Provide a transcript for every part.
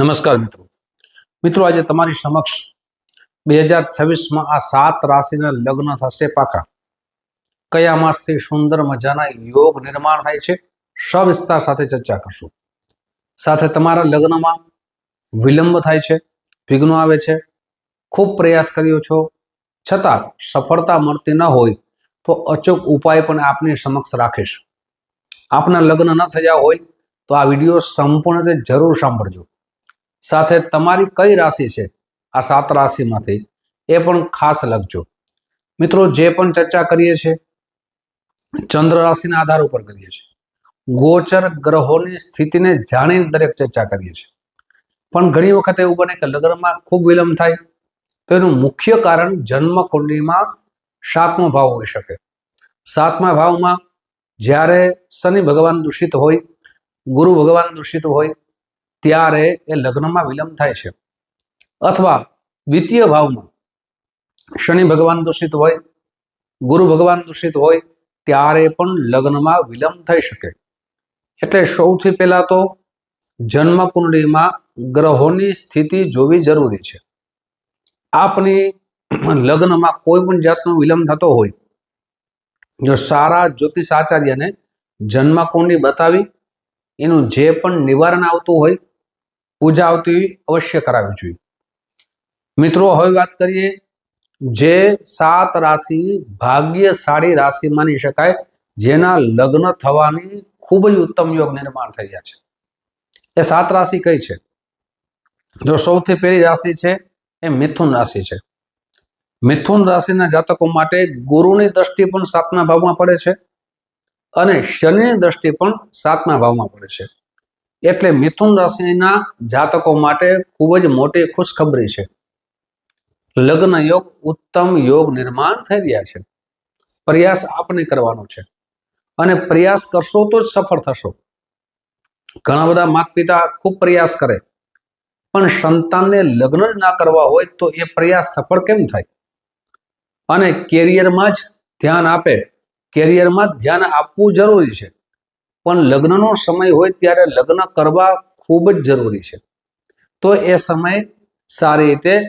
નમસ્કાર મિત્રો. મિત્રો, આજે તમારી સમક્ષ બે હજાર છવ્વીસમાં આ સાત રાશિના લગ્ન થશે પાકા. કયા માસથી સુંદર મજાના યોગ નિર્માણ થાય છે સવિસ્તાર સાથે ચર્ચા કરશું. સાથે તમારા લગ્નમાં વિલંબ થાય છે, વિઘ્નો આવે છે, ખૂબ પ્રયાસ કર્યો છો, છતાં સફળતા મળતી ન હોય, તો અચૂક ઉપાય પણ આપની સમક્ષ રાખીશ. આપના લગ્ન ન થયા હોય, તો આ વીડિયો સંપૂર્ણ રીતે જરૂર સાંભળજો. સાથે તમારી કઈ રાશિ છે? આ સાત રાશિમાંથી એ પણ ખાસ લખજો. મિત્રો, જે પણ ચર્ચા કરીએ છીએ, ચંદ્ર રાશિના આધાર ઉપર કરીએ છીએ. ગોચર ગ્રહોની સ્થિતિને જાણીને દરેક ચર્ચા કરીએ છીએ. પણ ઘણી વખત એવું બને કે લગ્નમાં ખૂબ વિલંબ થાય, તો એનું મુખ્ય કારણ જન્મ કુંડળીમાં સાતમો ભાવ હોઈ શકે. સાતમા ભાવમાં જ્યારે શનિ ભગવાન દૂષિત હોય, ગુરુ ભગવાન દૂષિત હોય ત્યારે એ લગ્નમાં વિલંબ થાય છે. અથવા દ્વિતીય ભાવમાં શનિ ભગવાન દૂષિત હોય, ગુરુ ભગવાન દૂષિત હોય, ત્યારે પણ લગ્નમાં વિલંબ થઈ શકે. એટલે સૌથી પહેલા તો જન્મ કુંડળીમાં ગ્રહોની સ્થિતિ જોવી જરૂરી છે. આપની લગ્નમાં કોઈ પણ જાતનો વિલંબ થતો હોય, જો સારા જ્યોતિષ આચાર્યને જન્મ કુંડળી બતાવી, એનું જે પણ નિવારણ આવતું હોય પૂજા આવતી અવશ્ય કરાવવી જોઈએ. મિત્રો, હવે વાત કરીએ જે સાત રાશિ ભાગ્યશાળી રાશિ માની શકાય, જેના લગ્ન થવાની ખૂબ જ ઉત્તમ યોગ નિર્માણ થઈ ગયા છે. એ સાત રાશિ કઈ છે? જો સૌથી પહેલી રાશિ છે, એ મિથુન રાશિ છે. મિથુન રાશિના જાતકો માટે ગુરુની દ્રષ્ટિ પણ સાતમા ભાવમાં પડે છે અને શનિની દ્રષ્ટિ પણ સાતમા ભાવમાં પડે છે. એટલે મિથુન રાશિના જાતકો માટે ખૂબ જ મોટી ખુશખબરી છે. લગ્ન યોગ ઉત્તમ યોગ નિર્માણ થઈ રહ્યા છે. પ્રયાસ આપને કરવાનો છે. અને પ્રયાસ કરશો તો જ સફળ થશો. ઘણા બધા માતા પિતા ખૂબ પ્રયાસ કરે. પણ સંતાનને લગ્ન જ ના કરવા હોય તો એ પ્રયાસ સફળ કેમ થાય? અને કેરિયરમાં જ ધ્યાન આપે. કેરિયરમાં જ ધ્યાન આપવું જરૂરી છે. પણ લગ્નનો સમય હોય ત્યારે લગ્ન કરવા ખૂબ જ જરૂરી છે. તો એ સમય સારી રીતે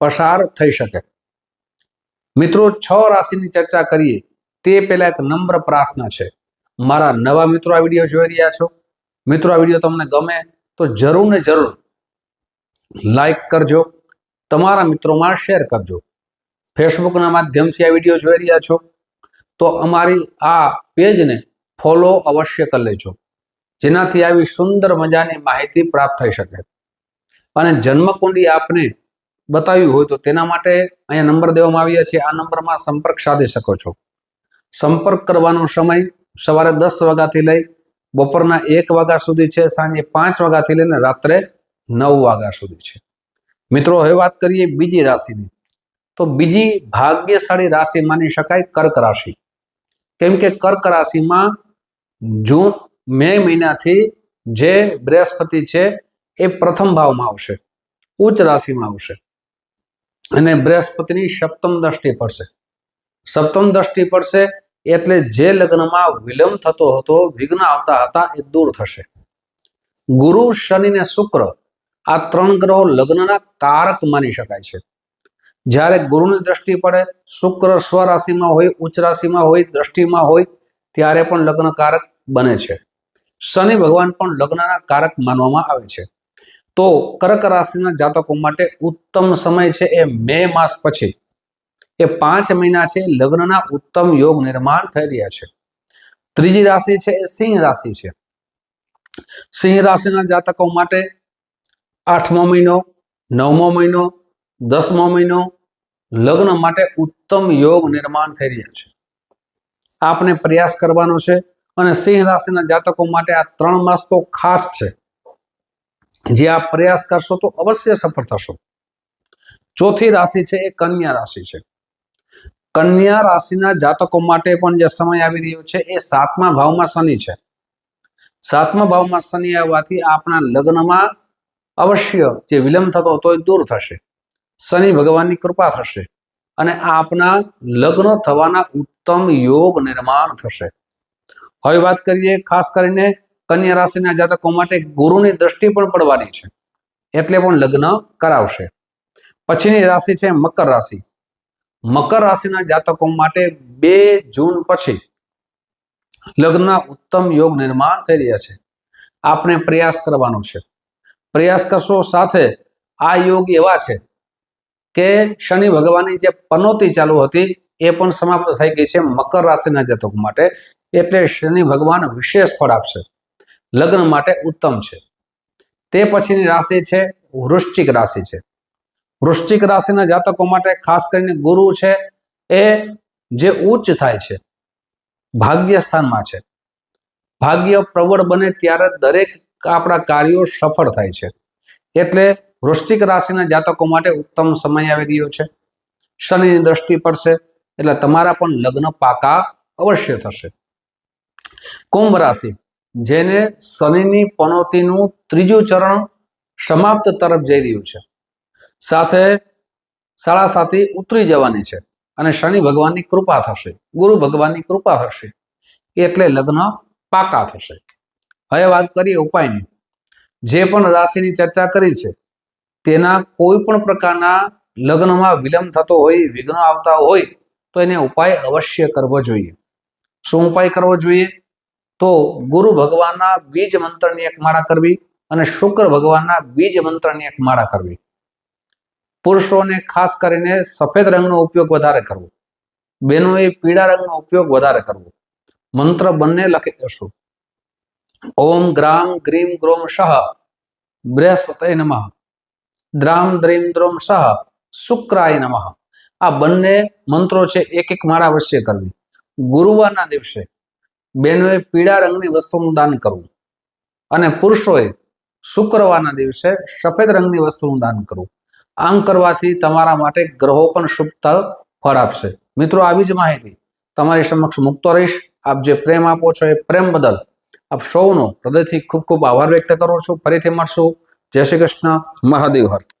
પસાર થઈ શકે. મિત્રો, છ રાશિની ચર્ચા કરીએ. તે પહેલાં એક નમ્ર પ્રાર્થના છે. મારા નવા મિત્રો આ વીડિયો જોઈ રહ્યા છો. મિત્રો, આ વીડિયો તમને ગમે તો જરૂર ને જરૂર લાઈક કરજો. તમારા મિત્રોમાં શેર કરજો. ફેસબુકના માધ્યમથી આ વીડિયો જોઈ રહ્યા છો. તો અમારી આ પેજને ફોલો અવશ્ય કરી લેજો. જેનાથી આવી સુંદર મજાની માહિતી પ્રાપ્ત થઈ શકે. અને જન્મકુંડી આપને બતાવ્યું હોય તો તેના માટે અહીંયા નંબર દેવામાં આવ્યા છે. આ નંબરમાં સંપર્ક સાધી શકો છો. સંપર્ક કરવાનો સમય સવારે દસ વાગ્યાથી લઈ બપોરના એક વાગ્યા સુધી છે. સાંજે પાંચ વાગ્યાથી લઈને રાત્રે નવ વાગ્યા સુધી છે. મિત્રો, હવે વાત કરીએ બીજી રાશિની. તો બીજી ભાગ્યશાળી રાશિ માની શકાય કર્ક રાશિ. કેમ કે કર્ક રાશિમાં જૂન, મે મહિનાથી જે બૃહસ્પતિ છે એ પ્રથમ ભાવમાં આવશે. ઉચ્ચ રાશિમાં આવશે. અને બૃહસ્પતિની સપ્તમ દ્રષ્ટિ પડશે. સપ્તમ દ્રષ્ટિ પડશે એટલે જે લગ્નમાં વિલંબ થતો હતો, વિઘ્ન આવતા હતા, એ દૂર થશે. ગુરુ, શનિ ને શુક્ર આ ત્રણ ગ્રહો લગ્નના કારક માની શકાય છે. જ્યારે ગુરુની દ્રષ્ટિ પડે, શુક્ર સ્વરાશિમાં હોય, ઉચ્ચ રાશિમાં હોય, દ્રષ્ટિમાં હોય ત્યારે પણ લગ્ન કારક બને છે. શનિ ભગવાન પણ લગ્નના કારક માનવામાં આવે છે. તો કર્ક રાશિના જાતકો માટે ઉત્તમ સમય છે એ મે માસ પછી. એ પાંચ મહિના છે લગ્નના ઉત્તમ યોગ નિર્માણ થઈ રહ્યા છે. ત્રીજી રાશિ છે એ સિંહ રાશિ છે. સિંહ રાશિના જાતકો માટે આઠમો મહિનો, નવમો મહિનો, દસમો મહિનો લગ્ન માટે ઉત્તમ યોગ નિર્માણ થઈ રહ્યા છે. આપને પ્રયાસ કરવાનો છે અને સિંહ રાશિના જાતકો માટે આ ત્રણ માસ તો ખાસ છે. જે આપ પ્રયાસ કરશો તો અવશ્ય સફળ થશો. ચોથી રાશિ છે એ કન્યા રાશિ છે. કન્યા રાશિના જાતકો માટે પણ જે સમય આવી રહ્યો છે એ સાતમા ભાવમાં શનિ છે. સાતમા ભાવમાં શનિ આવવાથી આપણા લગ્નમાં અવશ્ય જે વિલંબ થતો હતો એ દૂર થશે. શનિ ભગવાનની કૃપા થશે. અને આપના લગ્ન થવાના ઉત્તમ યોગ નિર્માણ થશે. હવે વાત કરીએ ખાસ કરીને કન્યા રાશિના જાતકો માટે ગુરુની દ્રષ્ટિ પણ પડવાની છે. એટલે પણ લગ્ન કરાવશે. પછીની રાશિ છે મકર રાશિ. મકર રાશિના જાતકો માટે બે જૂન પછી લગ્નના ઉત્તમ યોગ નિર્માણ થઈ રહ્યા છે. આપણે પ્રયાસ કરવાનો છે. પ્રયાસ કરશો સાથે આ યોગ એવા છે કે શનિ ભગવાનની જે પનોતી ચાલુ હતી, એ પણ સમાપ્ત થઈ ગઈ છે મકર રાશિના જાતકો માટે. એટલે શનિ ભગવાન વિશેષ ફળ આપશે. લગ્ન માટે ઉત્તમ છે. તે પછીની રાશિ છે વૃશ્ચિક રાશિ છે. વૃશ્ચિક રાશિના જાતકો માટે ખાસ કરીને ગુરુ છે એ જે ઉચ્ચ થાય છે, ભાગ્ય સ્થાનમાં છે. ભાગ્ય પ્રબળ બને ત્યારે દરેક આપણા કાર્યો સફળ થાય છે. એટલે વૃશ્ચિક રાશિના જાતકો માટે ઉત્તમ સમય આવી રહ્યો છે. શનિની દ્રષ્ટિ પડશે એટલે તમારા પણ લગ્ન પાકા અવશ્ય થશે. કુંભ રાશિ, જેને શનિની પનોતીનું ત્રીજું ચરણ સમાપ્ત તરફ જઈ રહ્યું છે. સાથે સાડા સાતી ઉતરી જવાની છે અને શનિ ભગવાનની કૃપા થશે, ગુરુ ભગવાનની કૃપા થશે, એટલે લગ્ન પાકા થશે. હવે વાત કરીએ ઉપાયની. જે પણ રાશિની ચર્ચા કરી છે તેના કોઈ પણ પ્રકારના લગ્નમાં વિલંબ થતો હોય, વિઘ્નો આવતા હોય, તો એને ઉપાય અવશ્ય કરવો જોઈએ. શું ઉપાય કરવો જોઈએ? તો ગુરુ ભગવાનના બીજ મંત્રની એક માળા કરવી અને શુક્ર ભગવાનના બીજ મંત્રની એક માળા કરવી. પુરુષોને ખાસ કરીને સફેદ રંગનો ઉપયોગ વધારે કરવો. બહેનોએ પીળા રંગનો ઉપયોગ વધારે કરવો. મંત્ર બંને લખી દેશો. ઓમ ગ્રામ ગ્રીમ ગ્રોમ શહ બૃહસ્પતય નમઃ. દ્રામ દ્રીમ દ્રોમ સહ શુક્રાય નમઃ. આ બંને મંત્રો છે એક એક માળા અવશ્ય કરવી. ગુરુવારના દિવસે બહેનોએ પીળા રંગની વસ્તુનું દાન કરવું અને પુરુષોએ શુક્રવારના દિવસે સફેદ રંગની વસ્તુનું દાન કરવું. આમ કરવાથી તમારા માટે ગ્રહો પણ શુભ ફળ આપશે. મિત્રો, આવી જ માહિતી તમારી સમક્ષ મૂકતો રહીશ. આપ જે પ્રેમ આપો છો એ પ્રેમ બદલ આપ સૌનો હૃદયથી ખૂબ ખૂબ આભાર વ્યક્ત કરું છું. ફરીથી મળશું. જય શ્રી કૃષ્ણ. મહાદેવ હર.